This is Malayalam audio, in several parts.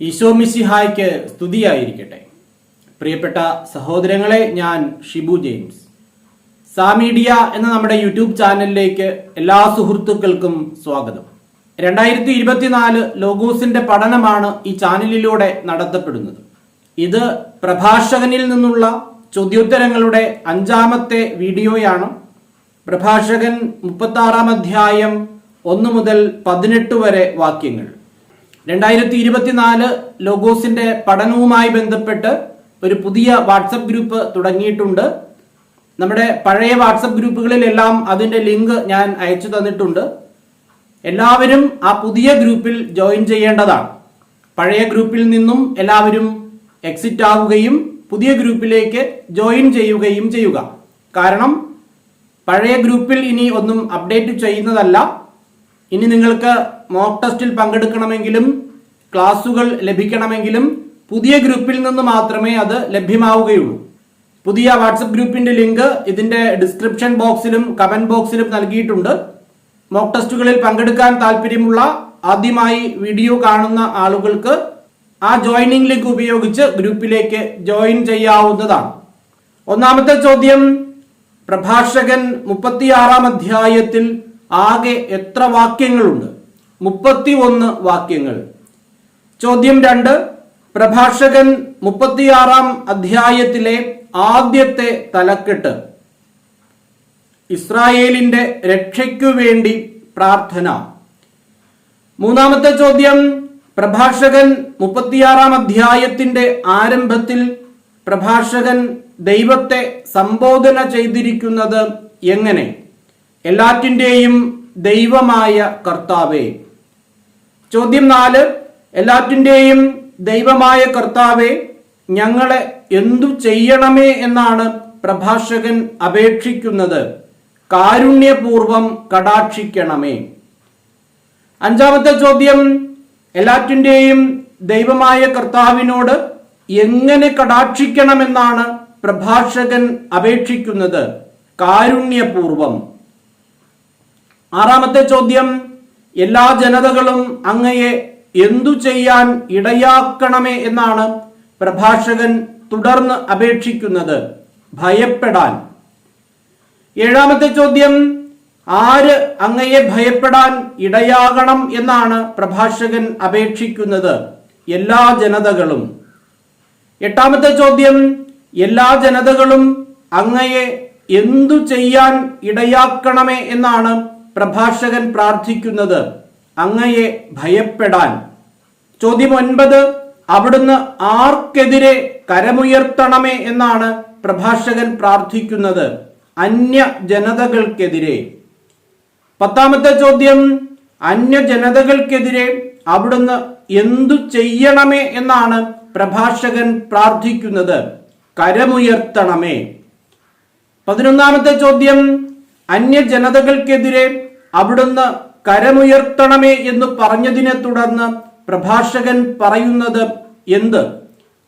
ഈശോമിസിഹായ്ക്ക് സ്തുതിയായിരിക്കട്ടെ. പ്രിയപ്പെട്ട സഹോദരങ്ങളെ ഞാൻ ഷിബു ജെയിംസ്. സാമീഡിയ എന്ന നമ്മുടെ യൂട്യൂബ് ചാനലിലേക്ക് എല്ലാ സുഹൃത്തുക്കൾക്കും സ്വാഗതം. രണ്ടായിരത്തി ഇരുപത്തിനാല് ലോഗോസിന്റെ പഠനമാണ് ഈ ചാനലിലൂടെ നടത്തപ്പെടുന്നത്. ഇത് പ്രഭാഷകനിൽ നിന്നുള്ള ചോദ്യോത്തരങ്ങളുടെ അഞ്ചാമത്തെ വീഡിയോയാണ്. പ്രഭാഷകൻ മുപ്പത്തി അധ്യായം ഒന്ന് മുതൽ പതിനെട്ട് വരെ വാക്യങ്ങൾ. രണ്ടായിരത്തി ഇരുപത്തിനാല് ലോഗോസിന്റെ പഠനവുമായി ബന്ധപ്പെട്ട് ഒരു പുതിയ വാട്സപ്പ് ഗ്രൂപ്പ് തുടങ്ങിയിട്ടുണ്ട്. നമ്മുടെ പഴയ വാട്സപ്പ് ഗ്രൂപ്പുകളിലെല്ലാം അതിന്റെ ലിങ്ക് ഞാൻ അയച്ചു തന്നിട്ടുണ്ട്. എല്ലാവരും ആ പുതിയ ഗ്രൂപ്പിൽ ജോയിൻ ചെയ്യേണ്ടതാണ്. പഴയ ഗ്രൂപ്പിൽ നിന്നും എല്ലാവരും എക്സിറ്റ് ആവുകയും പുതിയ ഗ്രൂപ്പിലേക്ക് ജോയിൻ ചെയ്യുകയും ചെയ്യുക. കാരണം പഴയ ഗ്രൂപ്പിൽ ഇനി ഒന്നും അപ്ഡേറ്റ് ചെയ്യുന്നതല്ല. ഇനി നിങ്ങൾക്ക് മോക്ക് ടെസ്റ്റിൽ പങ്കെടുക്കണമെങ്കിലും ക്ലാസുകൾ ലഭിക്കണമെങ്കിലും പുതിയ ഗ്രൂപ്പിൽ നിന്ന് മാത്രമേ അത് ലഭ്യമാവുകയുള്ളൂ. പുതിയ വാട്സപ്പ് ഗ്രൂപ്പിന്റെ ലിങ്ക് ഇതിന്റെ ഡിസ്ക്രിപ്ഷൻ ബോക്സിലും കമന്റ് ബോക്സിലും നൽകിയിട്ടുണ്ട്. മോക്ക് ടെസ്റ്റുകളിൽ പങ്കെടുക്കാൻ താല്പര്യമുള്ള ആദ്യമായി വീഡിയോ കാണുന്ന ആളുകൾക്ക് ആ ജോയിനിങ് ലിങ്ക് ഉപയോഗിച്ച് ഗ്രൂപ്പിലേക്ക് ജോയിൻ ചെയ്യാവുന്നതാണ്. ഒന്നാമത്തെ ചോദ്യം പ്രഭാഷകൻ മുപ്പത്തിയാറാം അധ്യായത്തിൽ ആകെ എത്ര വാക്യങ്ങളുണ്ട്? മുപ്പത്തി ഒന്ന് വാക്യങ്ങൾ. ചോദ്യം രണ്ട്. പ്രഭാഷകൻ മുപ്പത്തിയാറാം അധ്യായത്തിലെ ആദ്യത്തെ തലക്കെട്ട്. ഇസ്രായേലിന്റെ രക്ഷയ്ക്കു വേണ്ടി പ്രാർത്ഥന. മൂന്നാമത്തെ ചോദ്യം. പ്രഭാഷകൻ മുപ്പത്തിയാറാം അധ്യായത്തിന്റെ ആരംഭത്തിൽ പ്രഭാഷകൻ ദൈവത്തെ സംബോധന ചെയ്തിരിക്കുന്നത് എങ്ങനെ? എല്ലാറ്റിന്റെയും ദൈവമായ കർത്താവേ. ചോദ്യം നാല്. എല്ലാറ്റിന്റെയും ദൈവമായ കർത്താവെ ഞങ്ങളെ എന്തു ചെയ്യണമേ എന്നാണ് പ്രഭാഷകൻ അപേക്ഷിക്കുന്നത്. കാരുണ്യപൂർവം കടാക്ഷിക്കണമേ. അഞ്ചാമത്തെ ചോദ്യം എല്ലാറ്റിന്റെയും ദൈവമായ കർത്താവിനോട് എങ്ങനെ കടാക്ഷിക്കണമെന്നാണ് പ്രഭാഷകൻ അപേക്ഷിക്കുന്നത്. കാരുണ്യപൂർവം. ആറാമത്തെ ചോദ്യം എല്ലാ ജനതകളും അങ്ങയെ എന്തു ചെയ്യാൻ ഇടയാക്കണമേ എന്നാണ് പ്രഭാഷകൻ തുടർന്ന് അപേക്ഷിക്കുന്നത്. ഭയപ്പെടാൻ. ഏഴാമത്തെ ചോദ്യം ആര് അങ്ങയെ ഭയപ്പെടാൻ ഇടയാകണം എന്നാണ് പ്രഭാഷകൻ അപേക്ഷിക്കുന്നത്. എല്ലാ ജനതകളും. എട്ടാമത്തെ ചോദ്യം എല്ലാ ജനതകളും അങ്ങയെ എന്തു ചെയ്യാൻ ഇടയാക്കണമേ എന്നാണ് പ്രഭാഷകൻ പ്രാർത്ഥിക്കുന്നത്. അങ്ങയെ ഭയപ്പെടാൻ. ചോദ്യം ഒൻപത് അവിടുന്ന് ആർക്കെതിരെ കരമുയർത്തണമേ എന്നാണ് പ്രഭാഷകൻ പ്രാർത്ഥിക്കുന്നത്. അന്യ ജനതകൾക്കെതിരെ പത്താമത്തെ ചോദ്യം അന്യ ജനതകൾക്കെതിരെ അവിടുന്ന് എന്തു ചെയ്യണമേ എന്നാണ് പ്രഭാഷകൻ പ്രാർത്ഥിക്കുന്നത്. കരമുയർത്തണമേ. പതിനൊന്നാമത്തെ ചോദ്യം അന്യ ജനതകൾക്കെതിരെ അവിടുന്ന് കരമുയർത്തണമേ എന്ന് പറഞ്ഞതിനെ തുടർന്ന് പ്രഭാഷകൻ പറയുന്നത് എന്ത്?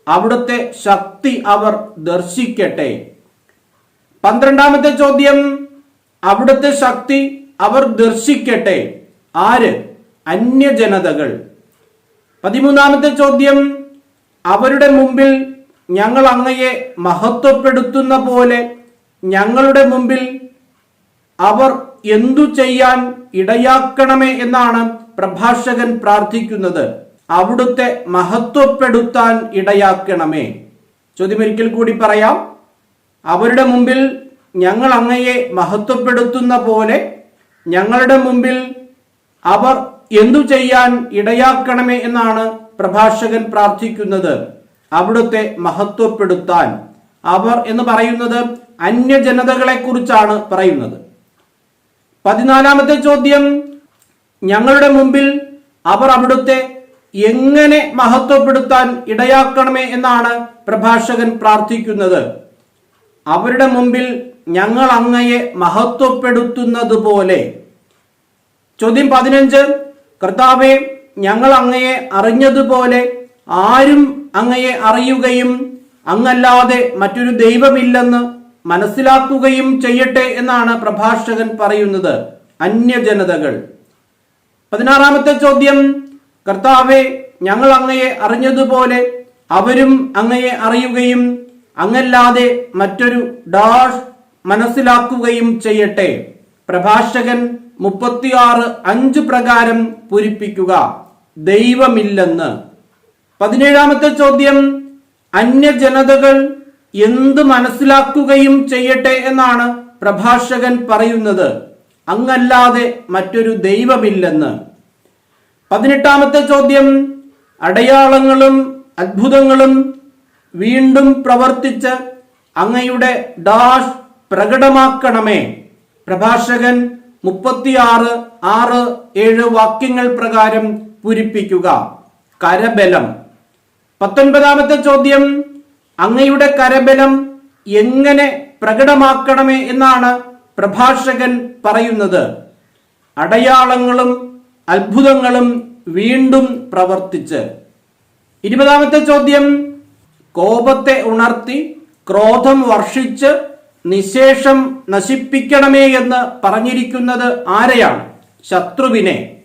അവിടുത്തെ ശക്തി അവർ ദർശിക്കട്ടെ. പന്ത്രണ്ടാമത്തെ ചോദ്യം അവിടുത്തെ ശക്തി അവർ ദർശിക്കട്ടെ. ആര്? അന്യജനതകൾ. പതിമൂന്നാമത്തെ ചോദ്യം അവരുടെ മുമ്പിൽ ഞങ്ങൾ അങ്ങയെ മഹത്വപ്പെടുത്തുന്ന പോലെ ഞങ്ങളുടെ മുമ്പിൽ അവർ എന്തു ചെയ്യാൻ ഇടയാക്കണമേ എന്നാണ് പ്രഭാഷകൻ പ്രാർത്ഥിക്കുന്നത്. അവിടുത്തെ മഹത്വപ്പെടുത്താൻ ഇടയാക്കണമേ. ചോദ്യമൊരിക്കൽ കൂടി പറയാം. അവരുടെ മുമ്പിൽ ഞങ്ങൾ അങ്ങയെ മഹത്വപ്പെടുത്തുന്ന പോലെ ഞങ്ങളുടെ മുമ്പിൽ അവർ എന്തു ചെയ്യാൻ ഇടയാക്കണമേ എന്നാണ് പ്രഭാഷകൻ പ്രാർത്ഥിക്കുന്നത്. അവിടുത്തെ മഹത്വപ്പെടുത്താൻ. അവർ എന്ന് പറയുന്നത് അന്യജനതകളെ കുറിച്ചാണ് പറയുന്നത്. പതിനാലാമത്തെ ചോദ്യം. ഞങ്ങളുടെ മുമ്പിൽ അവർ അവിടുത്തെ എങ്ങനെ മഹത്വപ്പെടുത്താൻ ഇടയാക്കണമേ എന്നാണ് പ്രഭാഷകൻ പ്രാർത്ഥിക്കുന്നത്. അവരുടെ മുമ്പിൽ ഞങ്ങൾ അങ്ങയെ മഹത്വപ്പെടുത്തുന്നത് പോലെ. ചോദ്യം പതിനഞ്ച്. കർത്താവെ ഞങ്ങൾ അങ്ങയെ അറിഞ്ഞതുപോലെ ആരും അങ്ങയെ അറിയുകയും അങ്ങല്ലാതെ മറ്റൊരു ദൈവമില്ലെന്ന് മനസ്സിലാക്കുകയും ചെയ്യട്ടെ എന്നാണ് പ്രഭാഷകൻ പറയുന്നത്. അന്യജനതകൾ. പതിനാറാമത്തെ ചോദ്യം. കർത്താവെ ഞങ്ങൾ അങ്ങയെ അറിഞ്ഞതുപോലെ അവരും അങ്ങയെ അറിയുകയും അങ്ങല്ലാതെ മറ്റൊരു ഡാഷ് മനസ്സിലാക്കുകയും ചെയ്യട്ടെ. പ്രഭാഷകൻ മുപ്പത്തിയാറ് അഞ്ച് പ്രകാരം പൂരിപ്പിക്കുക. ദൈവമില്ലെന്ന്. പതിനേഴാമത്തെ ചോദ്യം. അന്യജനതകൾ എന്ത് മനസ്സിലാക്കുകയും ചെയ്യട്ടെ എന്നാണ് പ്രഭാഷകൻ പറയുന്നത്. അങ്ങല്ലാതെ മറ്റൊരു ദൈവമില്ലെന്ന്. പതിനെട്ടാമത്തെ ചോദ്യം അടയാളങ്ങളും അത്ഭുതങ്ങളും വീണ്ടും പ്രവർത്തിച്ച് അങ്ങയുടെ ഡാഷ് പ്രകടമാക്കണമേ. പ്രഭാഷകൻ മുപ്പത്തിയാറ് ആറ് ഏഴ് വാക്യങ്ങൾ പ്രകാരം പൂരിപ്പിക്കുക. കരബലം. പത്തൊൻപതാമത്തെ ചോദ്യം അങ്ങയുടെ കരബലം എങ്ങനെ പ്രകടമാക്കണമേ എന്നാണ് പ്രഭാഷകൻ പറയുന്നത്. അടയാളങ്ങളും അത്ഭുതങ്ങളും വീണ്ടും പ്രവർത്തിച്ച്. ഇരുപതാമത്തെ ചോദ്യം. കോപത്തെ ഉണർത്തി ക്രോധം വർഷിച്ച് നിശേഷം നശിപ്പിക്കണമേ എന്ന് പറഞ്ഞിരിക്കുന്നത് ആരെയാണ്? ശത്രുവിനെ.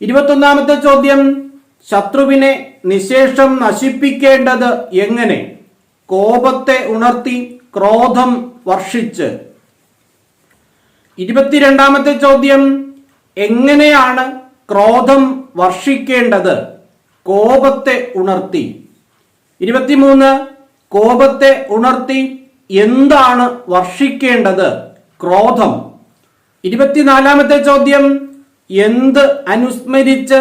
ഇരുപത്തൊന്നാമത്തെ ചോദ്യം. ശത്രുവിനെ നിശേഷം നശിപ്പിക്കേണ്ടത് എങ്ങനെ? കോപത്തെ ഉണർത്തി ക്രോധം വർഷിച്ച്. ഇരുപത്തിരണ്ടാമത്തെ ചോദ്യം എങ്ങനെയാണ് ക്രോധം വർഷിക്കേണ്ടത്? കോപത്തെ ഉണർത്തി. ഇരുപത്തിമൂന്ന് കോപത്തെ ഉണർത്തി എന്താണ് വർഷിക്കേണ്ടത്? ക്രോധം. ഇരുപത്തിനാലാമത്തെ ചോദ്യം എന്ത് അനുസ്മരിച്ച്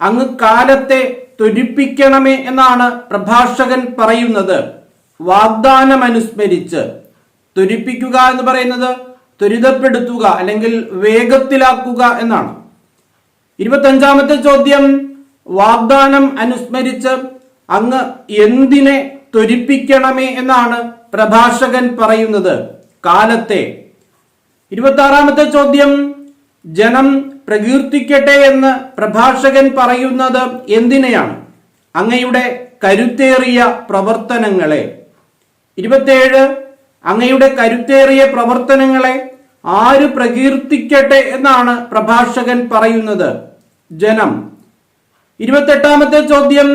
അങ്ങ് കാലത്തെ ത്വരിപ്പിക്കണമേ എന്നാണ് പ്രഭാഷകൻ പറയുന്നത്. വാഗ്ദാനം അനുസ്മരിച്ച് ത്വരിപ്പിക്കുക എന്ന് പറയുന്നത് ത്വരിതപ്പെടുത്തുക അല്ലെങ്കിൽ വേഗത്തിലാക്കുക എന്നാണ്. ഇരുപത്തഞ്ചാമത്തെ ചോദ്യം വാഗ്ദാനം അനുസ്മരിച്ച് അങ്ങ് എന്തിനെ ത്വരിപ്പിക്കണമേ എന്നാണ് പ്രഭാഷകൻ പറയുന്നത്. കാലത്തെ. ഇരുപത്തി ആറാമത്തെ ചോദ്യം ജനം പ്രകീർത്തിക്കട്ടെ എന്ന് പ്രഭാഷകൻ പറയുന്നത് എന്തിനെയാണ്? അങ്ങയുടെ കരുത്തേറിയ പ്രവർത്തനങ്ങളെ. ഇരുപത്തേഴ് അങ്ങയുടെ കരുത്തേറിയ പ്രവർത്തനങ്ങളെ ആര് പ്രകീർത്തിക്കട്ടെ എന്നാണ് പ്രഭാഷകൻ പറയുന്നത്. ജനം. ഇരുപത്തെട്ടാമത്തെ ചോദ്യം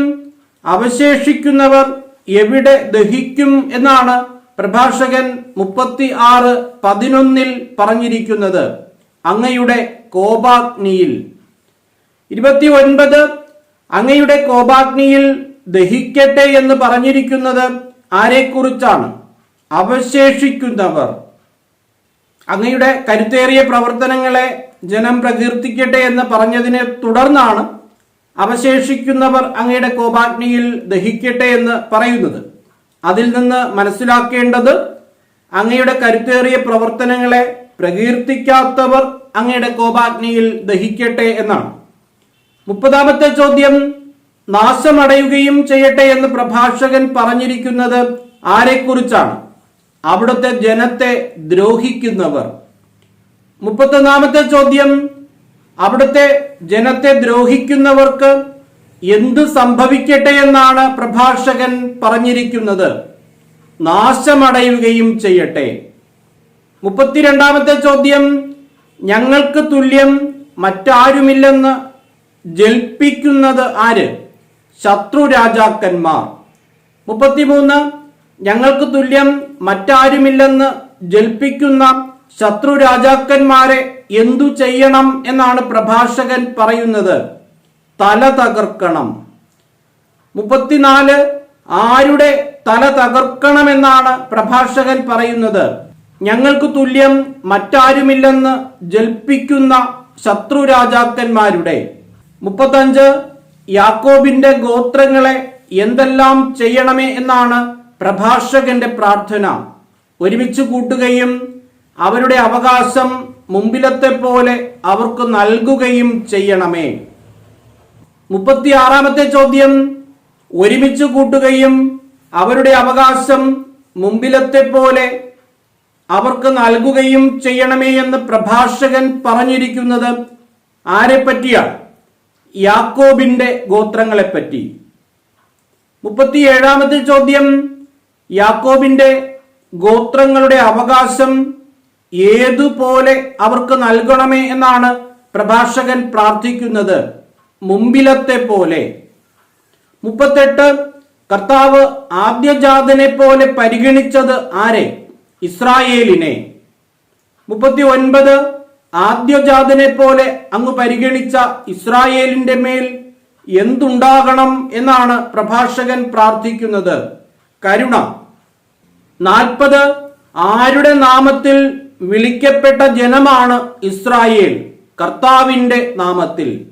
അവശേഷിക്കുന്നവർ എവിടെ ദഹിക്കും എന്നാണ് പ്രഭാഷകൻ മുപ്പത്തി ആറ് പതിനൊന്നിൽ പറഞ്ഞിരിക്കുന്നത്. അങ്ങയുടെ കോപാഗ്നിയിൽ. ഇരുപത്തി ഒൻപത് അങ്ങയുടെ കോപാഗ്നിയിൽ ദഹിക്കട്ടെ എന്ന് പറഞ്ഞിരിക്കുന്നത് ആരെക്കുറിച്ചാണ് അവശേഷിക്കുന്നവർ? അങ്ങയുടെ കരുത്തേറിയ പ്രവർത്തനങ്ങളെ ജനം പ്രകീർത്തിക്കട്ടെ എന്ന് പറഞ്ഞതിനെ തുടർന്നാണ് അവശേഷിക്കുന്നവർ അങ്ങയുടെ കോപാഗ്നിയിൽ ദഹിക്കട്ടെ എന്ന് പറയുന്നത്. അതിൽ നിന്ന് മനസ്സിലാക്കേണ്ടത് അങ്ങയുടെ കരുത്തേറിയ പ്രവർത്തനങ്ങളെ പ്രകീർത്തിക്കാത്തവർ അങ്ങയുടെ കോപാഗ്നിയിൽ ദഹിക്കട്ടെ എന്നാണ്. മുപ്പതാമത്തെ ചോദ്യം നാശമടയുകയും ചെയ്യട്ടെ എന്ന് പ്രഭാഷകൻ പറഞ്ഞിരിക്കുന്നത് ആരെക്കുറിച്ചാണ്? അവിടുത്തെ ജനത്തെ ദ്രോഹിക്കുന്നവർ. മുപ്പത്തൊന്നാമത്തെ ചോദ്യം അവിടുത്തെ ജനത്തെ ദ്രോഹിക്കുന്നവർക്ക് എന്ത് സംഭവിക്കട്ടെ എന്നാണ് പ്രഭാഷകൻ പറഞ്ഞിരിക്കുന്നത്. നാശമടയുകയും ചെയ്യട്ടെ. മുപ്പത്തിരണ്ടാമത്തെ ചോദ്യം ഞങ്ങൾക്ക് തുല്യം മറ്റാരുമില്ലെന്ന് ജൽപ്പിക്കുന്നത് ആര്? ശത്രു രാജാക്കന്മാർ. മുപ്പത്തിമൂന്ന് ഞങ്ങൾക്ക് തുല്യം മറ്റാരുമില്ലെന്ന് ജൽപ്പിക്കുന്ന ശത്രു രാജാക്കന്മാരെ എന്തു ചെയ്യണം എന്നാണ് പ്രഭാഷകൻ പറയുന്നത്. തല തകർക്കണം. മുപ്പത്തിനാല് ആരുടെ തല തകർക്കണമെന്നാണ് പ്രഭാഷകൻ പറയുന്നത്. ഞങ്ങൾക്ക് തുല്യം മറ്റാരുമില്ലെന്ന് ജൽപ്പിക്കുന്ന ശത്രു രാജാക്കന്മാരുടെ. മുപ്പത്തഞ്ച് യാക്കോബിന്റെ ഗോത്രങ്ങളെ എന്തെല്ലാം ചെയ്യണമേ എന്നാണ് പ്രഭാഷകന്റെ പ്രാർത്ഥന. ഒരുമിച്ച് കൂട്ടുകയും അവരുടെ അവകാശം മുമ്പിലത്തെ പോലെ അവർക്ക് നൽകുകയും ചെയ്യണമേ. മുപ്പത്തിയാറാമത്തെ ചോദ്യം ഒരുമിച്ച് കൂട്ടുകയും അവരുടെ അവകാശം മുമ്പിലത്തെ പോലെ അവർക്ക് നൽകുകയും ചെയ്യണമേ എന്ന് പ്രഭാഷകൻ പറഞ്ഞിരിക്കുന്നത് ആരെ പറ്റിയാണ് യാക്കോബിന്റെ ഗോത്രങ്ങളെപ്പറ്റി. മുപ്പത്തിയേഴാമത്തെ ചോദ്യം യാക്കോബിന്റെ ഗോത്രങ്ങളുടെ അവകാശം ഏതുപോലെ അവർക്ക് നൽകണമേ എന്നാണ് പ്രഭാഷകൻ പ്രാർത്ഥിക്കുന്നത്. മുമ്പിലത്തെ പോലെ. മുപ്പത്തെട്ട് കർത്താവ് ആദ്യജാതനെ പോലെ പരിഗണിച്ചത് ആരെ? ഇസ്രായേലിനെ. മുപ്പത്തി ഒൻപത് ആദ്യജാതനെ പോലെ അങ്ങ് പരിഗണിച്ച ഇസ്രായേലിന്റെ മേൽ എന്തുണ്ടാകണം എന്നാണ് പ്രഭാഷകൻ പ്രാർത്ഥിക്കുന്നത്. കരുണ. നാൽപ്പത് ആരുടെ നാമത്തിൽ വിളിക്കപ്പെട്ട ജനമാണ് ഇസ്രായേൽ? കർത്താവിന്റെ നാമത്തിൽ.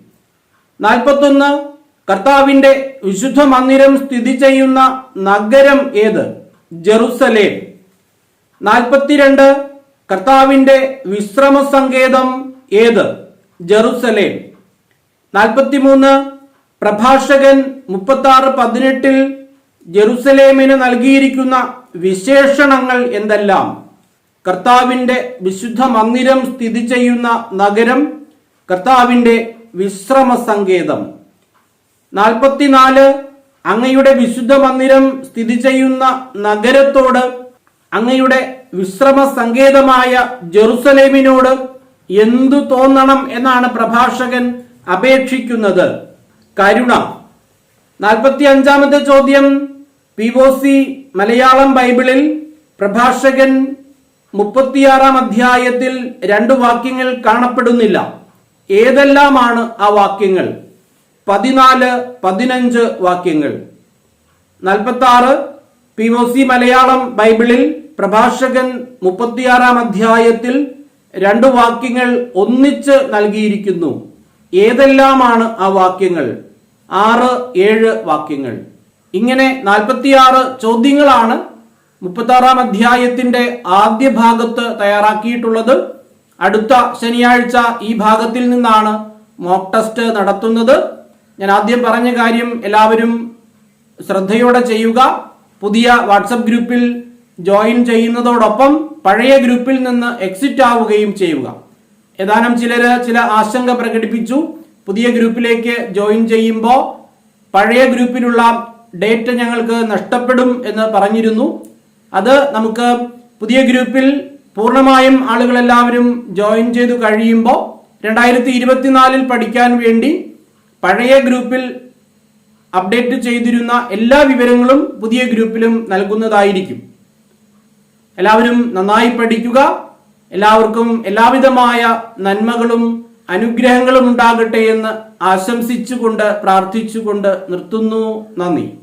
നാൽപ്പത്തൊന്ന് കർത്താവിന്റെ വിശുദ്ധ മന്ദിരം സ്ഥിതി ചെയ്യുന്ന നഗരം ഏത്? ജെറുസലേം. നാൽപ്പത്തിരണ്ട് കർത്താവിന്റെ വിശ്രമ സങ്കേതം ഏത്? ജെറുസലേം. നാൽപ്പത്തിമൂന്ന് പ്രഭാഷകൻ മുപ്പത്തി ആറ് പതിനെട്ടിൽ ജെറുസലേമിന് നൽകിയിരിക്കുന്ന വിശേഷണങ്ങൾ എന്തെല്ലാം? കർത്താവിന്റെ വിശുദ്ധ മന്ദിരം സ്ഥിതി ചെയ്യുന്ന നഗരം കർത്താവിന്റെ വിശ്രമ സങ്കേതം നാൽപ്പത്തിനാല് അങ്ങയുടെ വിശുദ്ധ മന്ദിരം സ്ഥിതി ചെയ്യുന്ന നഗരത്തോട് അങ്ങയുടെ വിശ്രമ സങ്കേതമായ ജെറുസലേമിനോട് എന്തു തോന്നണം എന്നാണ് പ്രഭാഷകൻ അപേക്ഷിക്കുന്നത്. കരുണ. നാൽപ്പത്തി അഞ്ചാമത്തെ ചോദ്യം പി ഒ സി മലയാളം ബൈബിളിൽ പ്രഭാഷകൻ മുപ്പത്തിയാറാം അധ്യായത്തിൽ രണ്ട് വാക്യങ്ങൾ കാണപ്പെടുന്നില്ല. ഏതെല്ലാമാണ് ആ വാക്യങ്ങൾ? പതിനാല് പതിനഞ്ച് വാക്യങ്ങൾ. നാൽപ്പത്തി ആറ് പി ഒ സി മലയാളം ബൈബിളിൽ പ്രഭാഷകൻ മുപ്പത്തിയാറാം അധ്യായത്തിൽ രണ്ട് വാക്യങ്ങൾ ഒന്നിച്ച് നൽകിയിരിക്കുന്നു. ഏതെല്ലാമാണ് ആ വാക്യങ്ങൾ? ആറ് ഏഴ് വാക്യങ്ങൾ. ഇങ്ങനെ നാൽപ്പത്തിയാറ് ചോദ്യങ്ങളാണ് മുപ്പത്താറാം അധ്യായത്തിന്റെ ആദ്യ ഭാഗത്ത് തയ്യാറാക്കിയിട്ടുള്ളത്. അടുത്ത ശനിയാഴ്ച ഈ ഭാഗത്തിൽ നിന്നാണ് മോക്ക് ടെസ്റ്റ് നടത്തുന്നത്. ഞാൻ ആദ്യം പറഞ്ഞ കാര്യം എല്ലാവരും ശ്രദ്ധയോടെ ചെയ്യുക. പുതിയ വാട്സപ്പ് ഗ്രൂപ്പിൽ ജോയിൻ ചെയ്യുന്നതോടൊപ്പം പഴയ ഗ്രൂപ്പിൽ നിന്ന് എക്സിറ്റ് ആവുകയും ചെയ്യുക. ഏതാനും ചിലർ ചില ആശങ്ക പ്രകടിപ്പിച്ചു. പുതിയ ഗ്രൂപ്പിലേക്ക് ജോയിൻ ചെയ്യുമ്പോൾ പഴയ ഗ്രൂപ്പിലുള്ള ഡേറ്റ് ഞങ്ങൾക്ക് നഷ്ടപ്പെടും എന്ന് പറഞ്ഞിരുന്നു. അത് നമുക്ക് പുതിയ ഗ്രൂപ്പിൽ പൂർണമായും ആളുകളെല്ലാവരും ജോയിൻ ചെയ്തു കഴിയുമ്പോൾ രണ്ടായിരത്തി ഇരുപത്തിനാലിൽ പഠിക്കാൻ വേണ്ടി പഴയ ഗ്രൂപ്പിൽ അപ്ഡേറ്റ് ചെയ്തിരുന്ന എല്ലാ വിവരങ്ങളും പുതിയ ഗ്രൂപ്പിലും നൽകുന്നതായിരിക്കും. എല്ലാവരും നന്നായി പഠിക്കുക. എല്ലാവർക്കും എല്ലാവിധമായ നന്മകളും അനുഗ്രഹങ്ങളും ഉണ്ടാകട്ടെ എന്ന് ആശംസിച്ചുകൊണ്ട് പ്രാർത്ഥിച്ചുകൊണ്ട് നിർത്തുന്നു. നന്ദി.